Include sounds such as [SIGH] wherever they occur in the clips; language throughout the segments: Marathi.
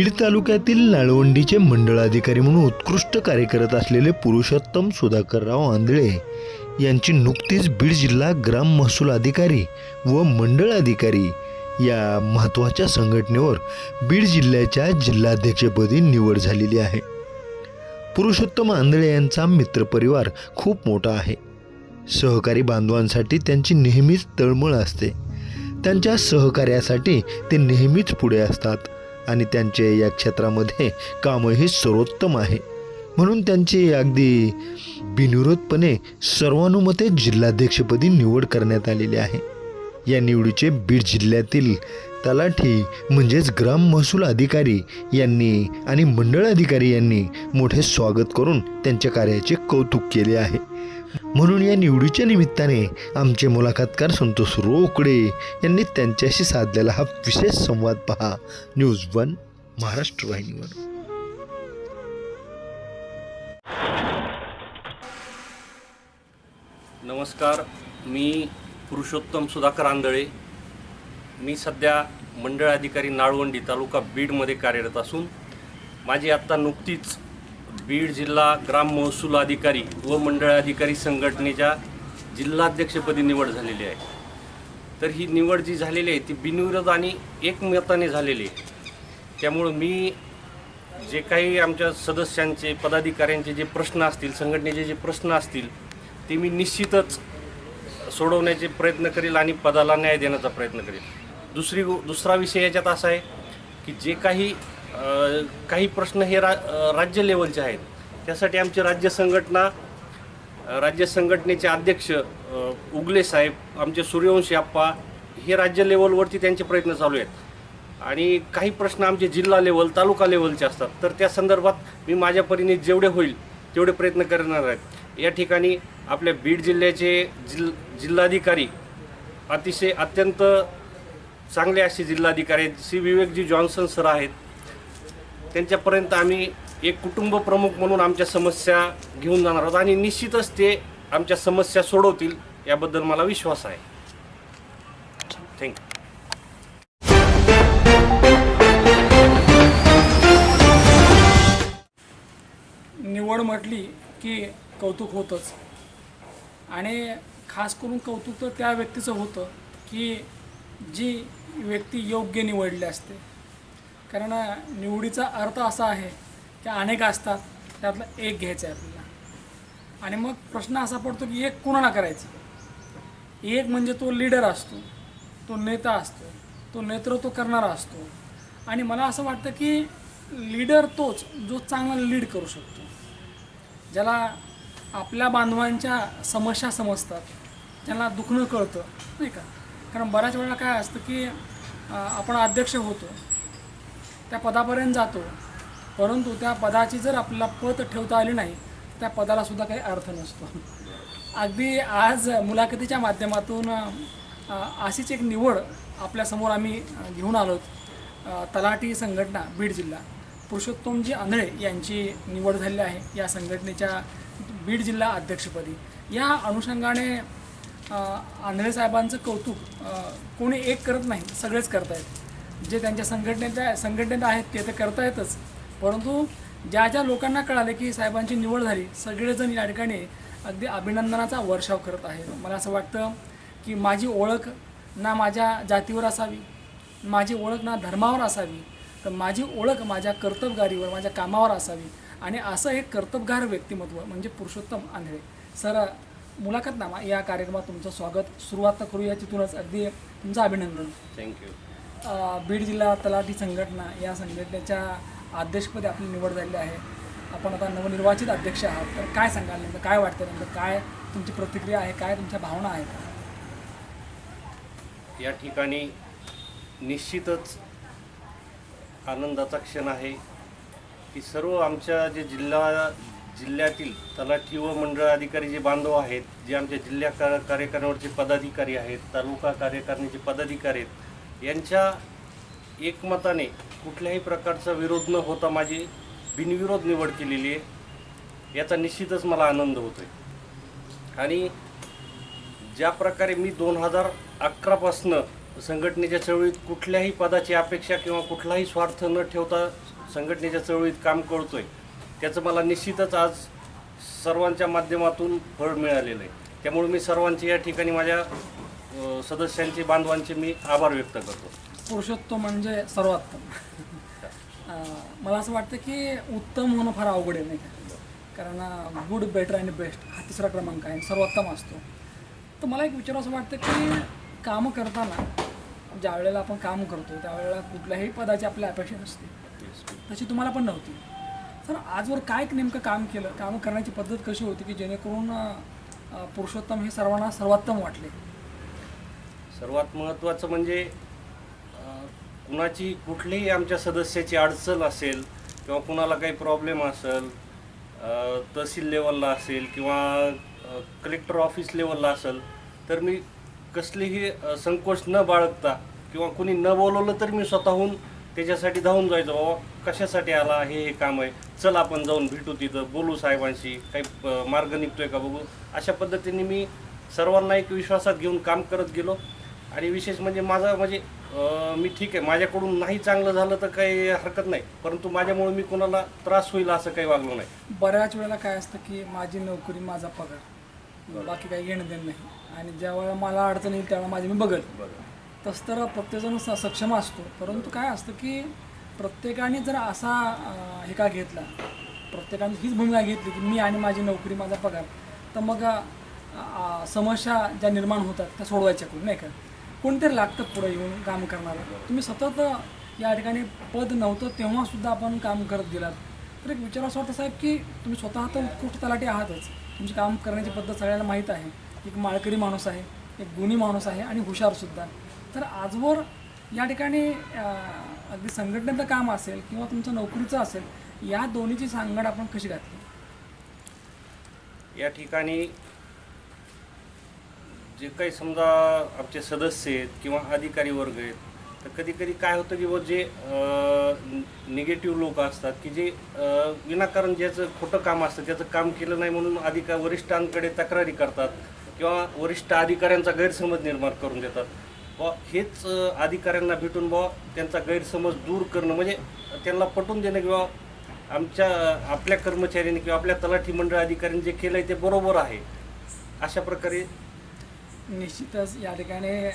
बीड तालुक्यातील नाळवंडीचे मंडळाधिकारी म्हणून उत्कृष्ट कार्य करत असलेले पुरुषोत्तम सुधाकरराव आंधळे यांची नुकतीच बीड जिल्हा ग्राम महसूल अधिकारी व मंडळ अधिकारी या महत्त्वाच्या संघटनेवर बीड जिल्ह्याच्या जिल्हाध्यक्षपदी निवड झालेली आहे. पुरुषोत्तम आंधळे यांचा मित्रपरिवार खूप मोठा आहे. सहकारी बांधवांसाठी त्यांची नेहमीच तळमळ असते. त्यांच्या सहकार्यासाठी ते नेहमीच पुढे असतात. आणि त्यांचे या क्षेत्रामध्ये कामही सर्वोत्तम आहे. म्हणून त्यांची अगदी बिनविरोधपणे सर्वानुमते जिल्हाध्यक्षपदी निवड करण्यात आलेली आहे. या निवडीचे बीड जिल्ह्यातील तलाठी म्हणजेच ग्राम महसूल अधिकारी यांनी आणि मंडळ अधिकारी यांनी मोठे स्वागत करून त्यांच्या कार्याचे कौतुक केले आहे. म्हणून या निवडीच्या निमित्ताने आमचे मुलाखतकार संतोष रोकडे यांनी त्यांच्याशी साधलेला हा विशेष संवाद पहा. न्यूज वन महाराष्ट्र वाहिनीवर. नमस्कार मी पुरुषोत्तम सुधाकर आंधळे. मी सध्या मंडळ अधिकारी नाळवंडी तालुका बीडमध्ये कार्यरत असून माझी आत्ता नुकतीच बीड जिल्हा ग्राम महसूल अधिकारी व मंडळ अधिकारी संघटनेच्या जिल्हाध्यक्षपदी निवड झालेली आहे. तर ही निवड जी झालेली आहे ती बिनविरोध आणि एकमताने झालेली आहे. त्यामुळं मी जे काही आमच्या सदस्यांचे पदाधिकाऱ्यांचे जे प्रश्न असतील संघटनेचे जे प्रश्न असतील ते मी निश्चितच सोडवण्याचे प्रयत्न करेल आणि पदाला न्याय देण्याचा प्रयत्न करेल. दुसरी गो दुसरा विषय याच्यात असा आहे की जे काही काही प्रश्न हे रा राज्य लेवलचे आहेत. त्यासाठी आमची राज्य संघटना राज्य संघटनेचे अध्यक्ष उगले साहेब आमचे सूर्यवंशी आप्पा हे राज्य लेवलवरती त्यांचे प्रयत्न चालू आहेत. आणि काही प्रश्न आमचे जिल्हा लेवल तालुका लेवलचे असतात. तर त्या संदर्भात मी माझ्या परीने जेवढे होईल तेवढे प्रयत्न करणार आहेत या ठिकाणी आपल्या बीड जिल्ह्याचे जिल जिल्हाधिकारी अतिशय अत्यंत चांगले असे जिल्हाधिकारी आहेत. श्री विवेकजी जॉन्सन सर आहेत. त्यांच्यापर्यंत आम्ही एक कुटुंब प्रमुख म्हणून आमच्या समस्या घेऊन जाणार आहोत आणि निश्चितच ते आमच्या समस्या सोडवतील याबद्दल मला विश्वास आहे. थँक्यू निवड म्हटली की कौतुक होतंच. आणि खास करून कौतुक तर त्या व्यक्तीचं होतं की जी व्यक्ती योग्य निवडली असते. कारण निवडीचा अर्थ असा आहे की अनेक असतात त्यातलं एक घ्यायचा आहे आपल्याला. आणि मग प्रश्न असा पडतो की एक कोणाला करायचं? एक म्हणजे तो लीडर असतो तो नेता असतो तो नेतृत्व करणारा असतो. आणि मला असं वाटतं की लीडर तोच जो चांगला लीड करू शकतो. ज्याला आपल्या बांधवांच्या समस्या समजतात त्यांना दुखणं कळतं नाही का? कारण बऱ्याच वेळा काय असतं की आपण अध्यक्ष होतो त्या पदापर्यंत जातो. परंतु त्या पदाची जर आपल्याला पद ठेवता आली नाही त्या पदाला सुद्धा काही अर्थ नसतो. अगदी आज मुलाखतीच्या माध्यमातून अशीच एक निवड आपल्यासमोर आम्ही घेऊन आलोत तलाठी संघटना बीड जिल्हा. पुरुषोत्तमजी आंधळे यांची निवड झालेली आहे या संघटनेच्या बीड जिल्हा अध्यक्षपदी. या अनुषंगाने आंधळे साहेबांचं कौतुक कोणी एक करत नाही सगळेच करतायत. जे त्यांच्या संघटनेत संघटनेत आहेत ते तर करता येतच. परंतु ज्या ज्या लोकांना कळाले की साहेबांची निवड झाली सगळेजण या ठिकाणी अगदी अभिनंदनाचा वर्षाव करत आहे मला असं वाटतं की माझी ओळख ना माझ्या जातीवर असावी माझी ओळख ना धर्मावर असावी तर माझी ओळख माझ्या कर्तबगारीवर माझ्या कामावर असावी. आणि असं एक कर्तबगार व्यक्तिमत्व म्हणजे पुरुषोत्तम आंधळे. सर मुलाखतनामा या कार्यक्रमात तुमचं स्वागत. सुरुवात तर करूया तिथूनच. अगदी तुमचं अभिनंदन. थँक्यू बीड जिल्हा तलाठी संघटना या संघटनेच्या अध्यक्षपदी आपली निवड झालेली आहे. आपण आता नवनिर्वाचित अध्यक्ष आहात. तर काय सांगाल नेमकं? काय वाटतं नेमकं? काय तुमची प्रतिक्रिया आहे? काय तुमच्या भावना आहेत? या ठिकाणी निश्चितच आनंदाचा क्षण आहे की सर्व आमच्या जे जिल्हा जिल्ह्यातील तलाठी व मंडळ अधिकारी जे बांधव आहेत जे आमच्या जिल्हा का पदाधिकारी आहेत तालुका कार्यकारिणीचे पदाधिकारी आहेत यांच्या एकमताने कुठल्याही प्रकारचा विरोध न होता माझी बिनविरोध निवड केलेली आहे. याचा निश्चितच मला आनंद होतो आहे आणि ज्या प्रकारे मी दोन हजार अकरापासनं संघटनेच्या चळवळीत कुठल्याही पदाची अपेक्षा किंवा कुठलाही स्वार्थ न ठेवता संघटनेच्या चळवळीत काम करतोय त्याचं मला निश्चितच आज सर्वांच्या माध्यमातून फळ मिळालेलं आहे. त्यामुळे मी सर्वांचे या ठिकाणी माझ्या अ, सदस्यांचे बांधवांचे मी आभार व्यक्त करतो. पुरुषोत्तम म्हणजे सर्वोत्तम. अं, मला असं वाटतं की उत्तम होणं फार अवघड आहे नाही का? कारण गुड बेटर आणि बेस्ट हा तिसरा क्रमांक आहे आणि सर्वोत्तम असतो. तर मला एक विचार असं वाटतं की कामं करताना ज्या वेळेला आपण काम करतो त्यावेळेला कुठल्याही पदाची आपली अपेक्षा नसते. तशी तुम्हाला पण नव्हती. तर आजवर काय नेमकं काम केलं काम करण्याची पद्धत कशी होती की जेणेकरून अं, पुरुषोत्तम हे सर्वांना सर्वोत्तम वाटले? सर्वात महत्त्वाचं म्हणजे कुणाची कुठलीही आमच्या सदस्याची अडचण असेल किंवा कुणाला काही प्रॉब्लेम असेल तहसील लेवलला असेल किंवा कलेक्टर ऑफिस लेवलला असेल तर मी कसलीही संकोच न बाळगता किंवा कुणी न बोलवलं तर मी स्वतःहून त्याच्यासाठी धावून जायचो बाबा कशासाठी आला? हे हे काम आहे. चल आपण जाऊन भेटू तिथं. बोलू साहेबांशी. काही मार्ग निघतोय का बघू? अशा पद्धतीने मी सर्वांना एक विश्वासात घेऊन काम करत गेलो. आणि विशेष म्हणजे माझा म्हणजे मी ठीक आहे. माझ्याकडून नाही चांगलं झालं तर काही हरकत नाही. परंतु माझ्यामुळे मी कोणाला त्रास होईल असं काही वागलो नाही. बऱ्याच वेळेला काय असतं की माझी नोकरी माझा पगार. बाकी काही घेणं देणं नाही. आणि ज्या वेळेला मला अडचण येईल त्यावेळेला माझी मी बघल. तसं तर प्रत्येकजण सक्षम असतो. परंतु काय असतं की प्रत्येकाने जर असा हे का घेतला प्रत्येकाने हीच भूमिका घेतली की मी आणि माझी नोकरी माझा पगार तर मग समस्या ज्या निर्माण होतात त्या सोडवायच्या कोण नाही का? कोणतरी लागतं पुढे येऊन काम करणारं. तुम्ही सतत या ठिकाणी पद नव्हतं तेव्हासुद्धा आपण काम करत गेलात. तर एक विचार असं वाटतं साहेब की तुम्ही स्वतः तर उत्कृष्ट तलाठी आहातच. तुमची काम करण्याची पद्धत सगळ्यांना माहीत आहे. एक माळकरी माणूस आहे एक गुणी माणूस आहे आणि हुशारसुद्धा तर आजवर या ठिकाणी अगदी संघटनेचं काम असेल किंवा तुमचं नोकरीचं असेल या दोन्हीची सांगड आपण कशी घातली? या ठिकाणी जे काही समजा आमचे सदस्य आहेत किंवा अधिकारी वर्ग आहेत तर कधी कधी काय होतं की बुवा जे निगेटिव्ह लोक असतात की जे विनाकारण ज्याचं खोटं काम असतं त्याचं काम केलं नाही म्हणून अधिका वरिष्ठांकडे तक्रारी करतात किंवा वरिष्ठ अधिकाऱ्यांचा गैरसमज निर्माण करून देतात. बुवा हेच अधिकाऱ्यांना भेटून बुवा त्यांचा गैरसमज दूर करणं म्हणजे त्यांना पटवून देणं किंवा आमच्या आपल्या कर्मचाऱ्यांनी किंवा आपल्या तलाठी मंडळ अधिकाऱ्यांनी जे केलं आहे ते बरोबर आहे. अशा प्रकारे निश्चितच या ठिकाणी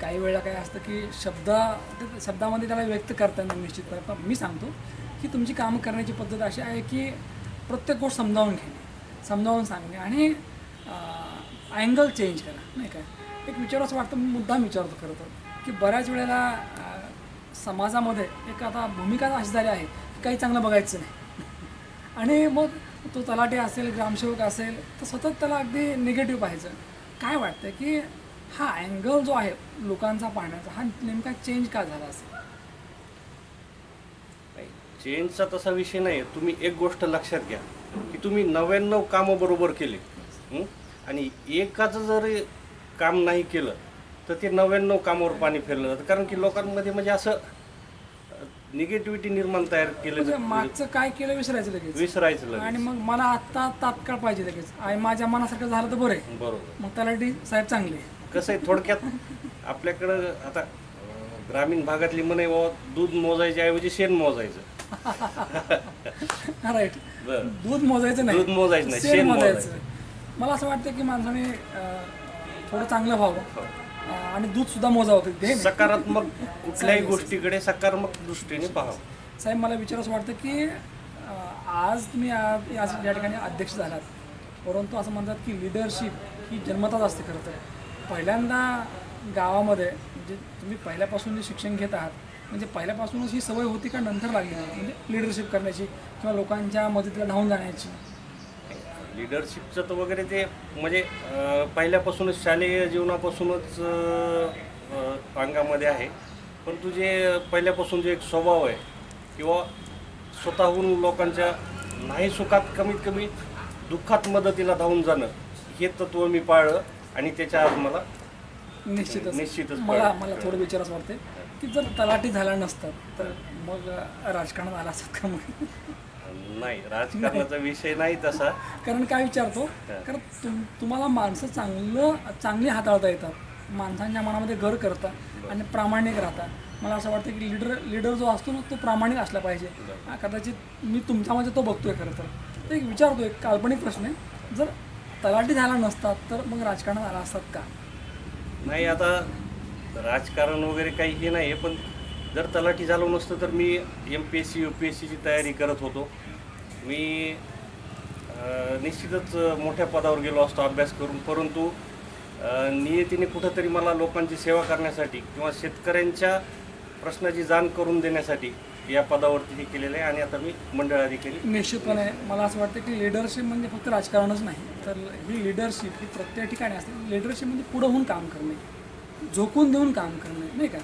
काही वेळा काय असतं की शब्द शब्दामध्ये त्याला व्यक्त करताना निश्चित पण मी सांगतो की तुमची कामं करण्याची पद्धत अशी आहे की प्रत्येक गोष्ट समजावून घेणे समजावून सांगणे आणि अँगल चेंज करा नाही काय एक विचार असं वाटतं मी मुद्दाम विचारतो खरं तर की बऱ्याच वेळेला समाजामध्ये एक आता भूमिका अशी झाली आहे की काही चांगलं बघायचं नाही. [LAUGHS] आणि मग तो तलाठी असेल ग्रामसेवक असेल तर सतत त्याला अगदी निगेटिव्ह पाहायचं. काय वाटतं की हा अँगल जो आहे लोकांचा पाहण्याचा हा नेमका चेंज का झाला असेल? चेंजचा तसा विषय नाही आहे तुम्ही एक गोष्ट लक्षात घ्या की तुम्ही नव्याण्णव कामं बरोबर केले. आणि एकाचं जरी काम नाही केलं तर ते नव्याण्णव कामावर पाणी फिरलं जातं. कारण की लोकांमध्ये म्हणजे असं निगेटिव्हिटी निर्माण तयार केलं म्हणजे जातं. मागचं काय केलं विसरायचं लगेच? विसरायचं लगेच. आणि मग मला आत्ता तात्काळ पाहिजे लगेच. आणि माझ्या मनासारखं झालं तर बरं आहे. बरोबर. मग तलाठी साहेब चांगले कसं आहे थोडक्यात आपल्याकडं आता अं, ग्रामीण भागातली म्हणे दूध मोजायच्या ऐवजी शेण मोजायचं. [LAUGHS] राईट बरं. दूध मोजायचं नाही. दूध मोजायचं नाही, शेण शेण मोजायचं. मला असं वाटतं की माणसाने अं, थोडं चांगलं व्हावं. अं, आणि दूध सुद्धा मोजावं ते. सकारात्मक कुठल्याही गोष्टीकडे सकारात्मक दृष्टीने पाहावं. साहेब मला विचार असं वाटतं की आज तुम्ही आ- या या ठिकाणी अध्यक्ष झालात. परंतु असं म्हणतात की लिडरशिप ही जन्मताच असते खरं तर. पहिल्यांदा गावामध्ये म्हणजे तुम्ही पहिल्यापासून जे शिक्षण घेत आहात म्हणजे पहिल्यापासूनच ही सवय होती का नंतर लागली म्हणजे लिडरशिप करण्याची किंवा लोकांच्या मदतीला धावून जाण्याची? लिडरशिपचं तर वगैरे ते म्हणजे पहिल्यापासूनच शालेय जीवनापासूनच अंगामध्ये आहे. परंतु जे पहिल्यापासून जे एक स्वभाव आहे किंवा स्वतःहून लोकांच्या नाही सुखात कमीत कमी दुःखात मदतीला धावून जाणं हे तत्व मी पाळलं आणि त्याच्या आज मला निश्चितच. निश्चितच मला. मला थोडं विचार असं वाटते की जर तलाठी झाला नसतात तर मग राजकारणात आला असतात का मग? नाही राजकारणाचा विषय नाही तसा. [LAUGHS] कारण काय विचारतो कारण तुम तुम्हाला माणसं चांगलं चांगली हाताळता येतात. माणसांच्या मनामध्ये घर करता आणि प्रामाणिक राहता मला असं वाटतं की लीडर लीडर जो असतो ना तो प्रामाणिक असला पाहिजे. कदाचित मी तुमच्यामध्ये तो बघतोय खरं तर. एक विचारतो एक काल्पनिक प्रश्न आहे. जर तलाठी झाला नसतात तर मग राजकारणात आला असतात का? नाही आता राजकारण वगैरे काही हे नाही पण जर तलाठी झालो नसतं तर मी M P S C U P S सीची तयारी करत होतो. मी निश्चितच मोठ्या पदावर गेलो असतो अभ्यास करून परंतु नियतीने कुठंतरी मला लोकांची सेवा करण्यासाठी किंवा शेतकऱ्यांच्या प्रश्नाची जाण करून देण्यासाठी या पदावरती हे केलेलं आहे आणि आता मी मंडळ अधिकारी निश्चितपणे मला असं वाटतं की लिडरशिप म्हणजे फक्त राजकारणच नाही तर ही लिडरशिप ही प्रत्येक ठिकाणी असते. लिडरशिप म्हणजे पुढं होऊन काम करणे झोकून देऊन काम करणे नाही का?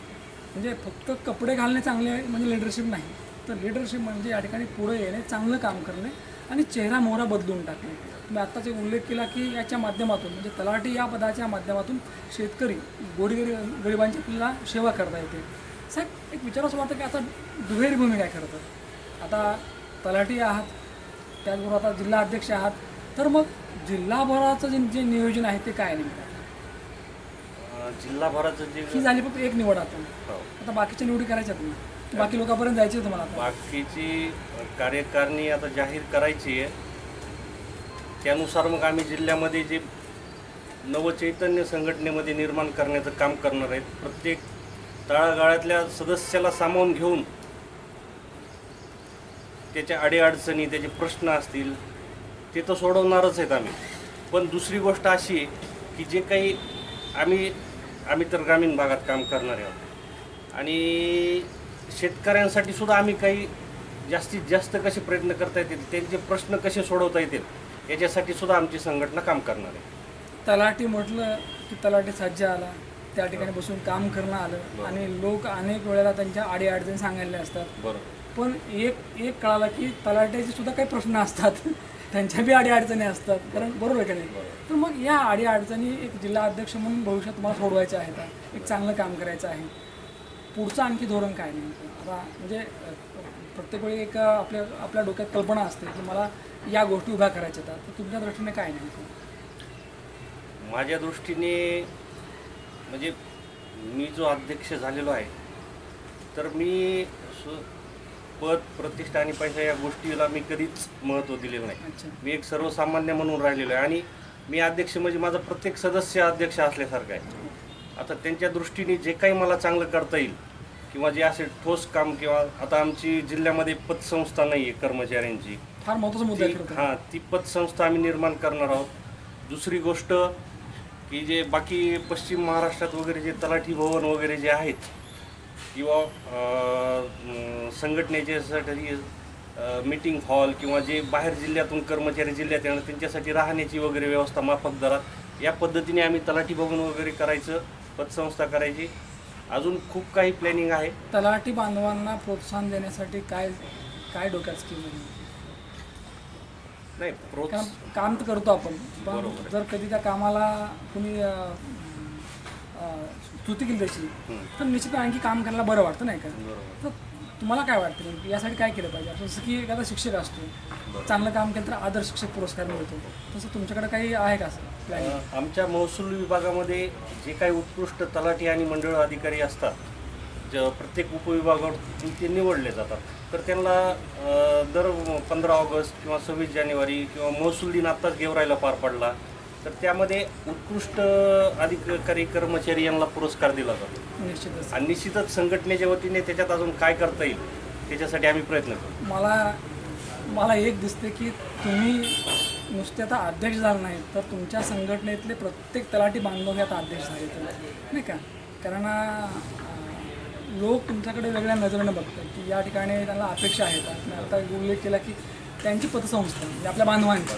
म्हणजे फक्त कपडे घालणे चांगले आहे म्हणजे लिडरशिप नाही. तर लिडरशिप म्हणजे या ठिकाणी पुढे येणे चांगलं काम करणे आणि चेहरा मोहरा बदलून टाकणे. तुम्ही आत्ताच एक उल्लेख केला की याच्या माध्यमातून म्हणजे तलाठी या पदाच्या माध्यमातून शेतकरी गोडीगरी गरिबांची आपल्याला सेवा करता येते. साहेब एक विचार असं वाटतं की आता दुहेरी भूमिका खरं तर आता तलाठी आहात त्याचबरोबर आता जिल्हा अध्यक्ष आहात तर मग जिल्हाभराचं जे जे नियोजन आहे ते काय नेमकं? अं, जिल्हाभराचं ही जे झाली फक्त एक निवड आता. हो. आता बाकीच्या निवडी करायच्यात ना? बाकी लोकांपर्यंत जायचे तुम्हाला आता? बाकीची कार्यकारणी आता जाहीर करायची आहे. त्यानुसार मग आम्ही जिल्ह्यामध्ये जे नवचैतन्य संघटनेमध्ये निर्माण करण्याचं काम करणार आहेत प्रत्येक तळागाळातल्या सदस्याला सामावून घेऊन त्याच्या अडीअडचणी त्याचे प्रश्न असतील ते तर सोडवणारच आहेत आम्ही. पण दुसरी गोष्ट अशी आहे की जे काही आम्ही आम्ही तर ग्रामीण भागात काम करणारे आहोत. आणि शेतकऱ्यांसाठी सुद्धा आम्ही काही जास्तीत जास्त कसे प्रयत्न करता येतील त्यांचे प्रश्न कसे सोडवता येतील याच्यासाठी सुद्धा आमची संघटना काम करणार आहे. तलाठी म्हटलं की तलाठी सज्ज आला त्या ठिकाणी बसून काम करणं आलं आणि लोक अनेक वेळेला त्यांच्या अडीअडचणी सांगायला असतात. बरोबर. पण एक एक कळालं की तलाट्याचे सुद्धा काही प्रश्न असतात. त्यांच्या बी अडीअडचणी असतात. कारण बरोबर आहे का नाही? तर मग या अडीअडचणी एक जिल्हा अध्यक्ष म्हणून भविष्यात तुम्हाला सोडवायच्या आहेत. एक चांगलं काम करायचं आहे. पुढचं आणखी धोरण काय नेमकं? आता म्हणजे प्रत्येक वेळी एक आपल्या आपल्या डोक्यात कल्पना असते की मला या गोष्टी उभ्या करायच्या आहेत. तर तुमच्या दृष्टीने काय नेमकं? माझ्या दृष्टीने म्हणजे मी जो अध्यक्ष झालेलो आहे तर मी पद प्रतिष्ठा आणि पैसा या गोष्टीला मी कधीच महत्त्व दिलेलं नाही. मी एक सर्वसामान्य म्हणून राहिलेलो आहे आणि मी अध्यक्ष म्हणजे माझा प्रत्येक सदस्य अध्यक्ष असल्यासारखा आहे. आता त्यांच्या दृष्टीने जे काही मला चांगलं करता येईल किंवा जे असे ठोस काम किंवा आता आमची जिल्ह्यामध्ये पतसंस्था नाही आहे कर्मचाऱ्यांची. फार महत्त्वाचा मुद्दा आहे ती खरं तर. हां ती पतसंस्था आम्ही निर्माण करणार आहोत. दुसरी गोष्ट की जे बाकी पश्चिम महाराष्ट्रात वगैरे जे तलाठी भवन वगैरे जे आहेत किंवा अं, अं, संघटनेच्यासाठी मीटिंग हॉल किंवा जे बाहेर जिल्ह्यातून कर्मचारी जिल्ह्यात येणार त्यांच्यासाठी राहण्याची वगैरे व्यवस्था माफक दरात या पद्धतीने आम्ही तलाठी भवन वगैरे करायचं पतसंस्था करायची. अजून खूप काही प्लॅनिंग आहे. तलाठी बांधवांना प्रोत्साहन देण्यासाठी काय काय डोक्यात स्कीम नाही कारण प्रोत्स काम तर करतो आपण पण बरोबर. आहे. जर कधी त्या कामाला कुणी अं, अं, स्तुती केली त्याची हं. तर निश्चित आणखी काम करायला बरं वाटतं नाही का? बरोबर. तर तुम्हाला काय वाटतं नेमकी? यासाठी काय केलं पाहिजे? जसं की एखादा शिक्षक असतो चांगलं काम केलं तर आदर शिक्षक पुरस्कार मिळतो. तसं तुमच्याकडे काही आहे का असं प्लॅनिंग अ, आमच्या महसूल विभागामध्ये जे काही उत्कृष्ट तलाठी आणि मंडळ अधिकारी असतात ज प्रत्येक उपविभागातून ते निवडले जातात. तर त्यांना अ, दर पंधरा ऑगस्ट किंवा सव्वीस जानेवारी किंवा महसूल दिन आत्ताच गेवरायला पार पडला. तर त्यामध्ये उत्कृष्ट अधिकारी कर्मचारी यांना पुरस्कार दिला जातो. निश्चितच. आणि निश्चितच संघटनेच्या वतीने त्याच्यात अजून काय करता येईल त्याच्यासाठी आम्ही प्रयत्न करू मला मला एक दिसते की तुम्ही नुसते आता अध्यक्ष झाला नाही तर तुमच्या संघटनेतले प्रत्येक तलाठी बांधव हे आता अध्यक्ष झाले नाही का? कारण लोक तुमच्याकडे वेगळ्या नजरेनं बघतात की या ठिकाणी त्यांना अपेक्षा आहेत. आणि आता उल्लेख केला की त्यांची पतसंस्था म्हणजे आपल्या बांधवांची.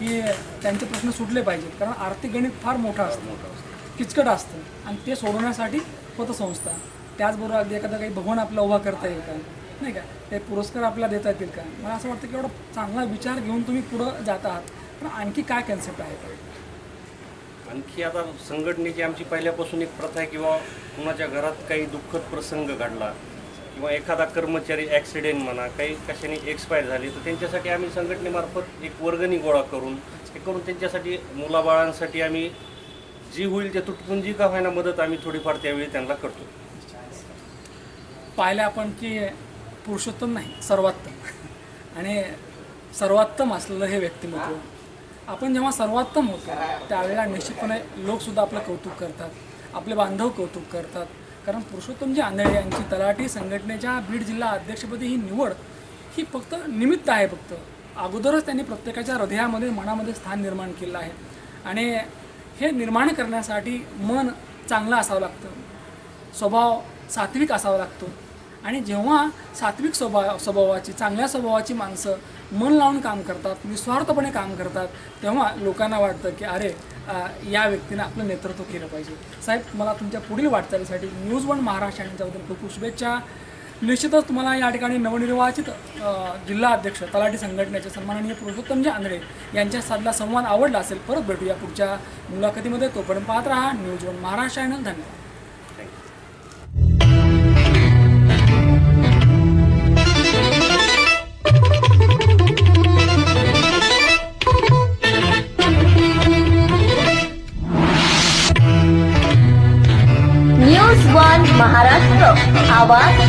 की त्यांचे प्रश्न सुटले पाहिजेत. कारण आर्थिक गणित फार मोठं असतं. किचकट असतं. आणि ते सोडवण्यासाठी पतसंस्था. त्याचबरोबर अगदी एखादा काही भवन आपला उभा करता येईल का? नाही का? ते पुरस्कार आपल्याला देता येतील का? मला असं वाटतं की एवढा चांगला विचार घेऊन तुम्ही पुढं जात आहात. पण आणखी काय कन्सेप्ट आहे? का आणखी आता संघटनेची आमची पहिल्यापासून एक प्रथा आहे किंवा कुणाच्या घरात काही दुःखद प्रसंग घडला. किंवा एखादा कर्मचारी ॲक्सिडेंट म्हणा काही कशाने एक्सपायर झाले तर त्यांच्यासाठी आम्ही संघटनेमार्फत एक वर्गणी गोळा करून हे करून त्यांच्यासाठी मुलाबाळांसाठी आम्ही जी होईल त्या तुटपुंजी का व्हायना मदत आम्ही थोडीफार त्यावेळी त्यांना करतो. पाहिलं आपण की पुरुषोत्तम नाही सर्वोत्तम. आणि सर्वोत्तम असलेलं हे व्यक्तिमत्व. आपण जेव्हा सर्वोत्तम होतो त्यावेळेला निश्चितपणे लोकसुद्धा आपलं कौतुक करतात आपले बांधव कौतुक करतात. कारण पुरुषोत्तमजी आंधळे यांची तलाठी संघटनेच्या बीड जिल्हा अध्यक्षपदी ही निवड ही फक्त निमित्त आहे फक्त. अगोदरच त्यांनी प्रत्येकाच्या हृदयामध्ये मनामध्ये स्थान निर्माण केलं आहे. आणि हे निर्माण करण्यासाठी मन चांगलं असावं लागतं. स्वभाव सात्विक असावा लागतो. आणि जेव्हा सात्विक स्वभाव स्वभावाची चांगल्या स्वभावाची माणसं मन लावून काम करतात निस्वार्थपणे काम करतात तेव्हा लोकांना वाटतं की अरे या व्यक्तीनं आपलं नेतृत्व केलं पाहिजे. साहेब मला तुमच्या पुढील वाटचालीसाठी न्यूज वन महाराष्ट्र यांच्याबद्दल खूप खूप शुभेच्छा. निश्चितच तुम्हाला या ठिकाणी नवनिर्वाचित जिल्हा अध्यक्ष तलाठी संघटनेचे सन्माननीय पुरुषोत्तमजी आंधळे यांच्या साधला संवाद आवडला असेल परत भेटूया पुढच्या मुलाखतीमध्ये. तोपर्यंत पाहत राहा न्यूज वन महाराष्ट्र चॅनल. धन्यवाद. न्यूज